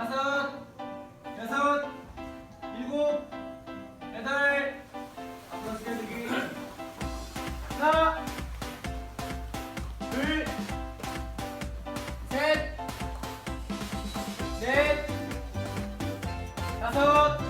다섯, 여섯, 일곱, 여덟, 앞으로 숙여주기. 하나, 둘, 셋, 넷, 다섯,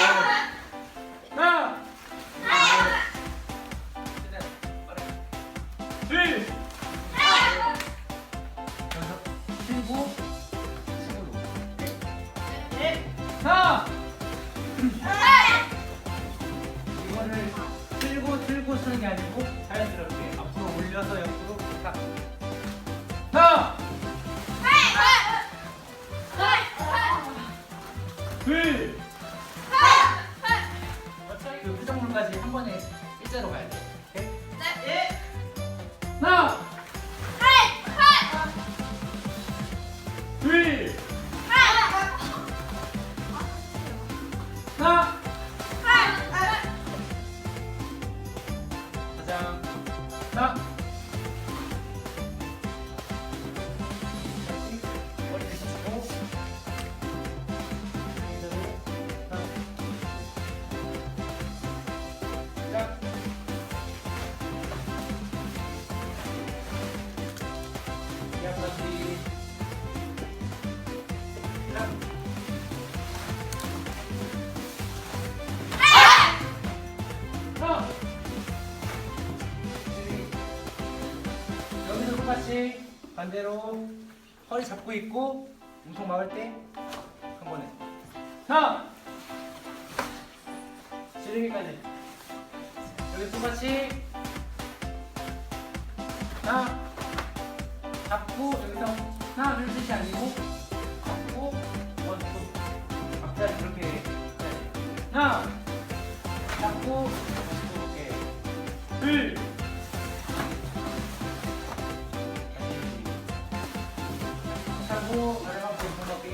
하나, 둘, 여섯. 이거를 들고 들고 쓰는 게 아니고 자연스럽게 앞으로 올려서 옆으로 딱. 그 표정물까지 한 번에 일자로 가야 돼. 오케이? 하나, 똑같이 반대로 허리 잡고 있고 몸통 막을 때 한 번에. 하나 지르기까지. 여기 똑같이. 하나 잡고 여기서 하나 둘 셋이 아니고 잡고 원투. 박자를 그렇게 하나 잡고 이렇게. 둘 하고 마지막 몸통 맞기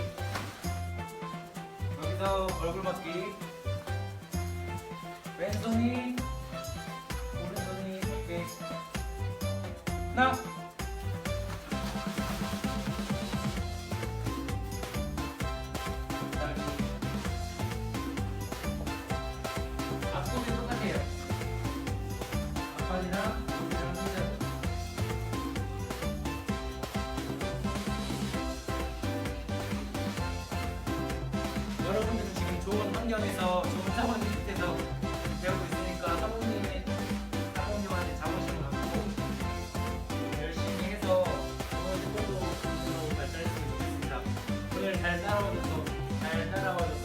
여기서 얼굴 맞기 왼손이 오른손이 어깨 하나 환경에서 좋은 사모님 밑에서 배우고 있으니까 사모님의 사모님한테 자부심을 갖고 열심히 해서 좋은 스포츠로 발전했으면 좋겠습니다. 오늘 잘 따라오셔서 잘 따라와 주셔서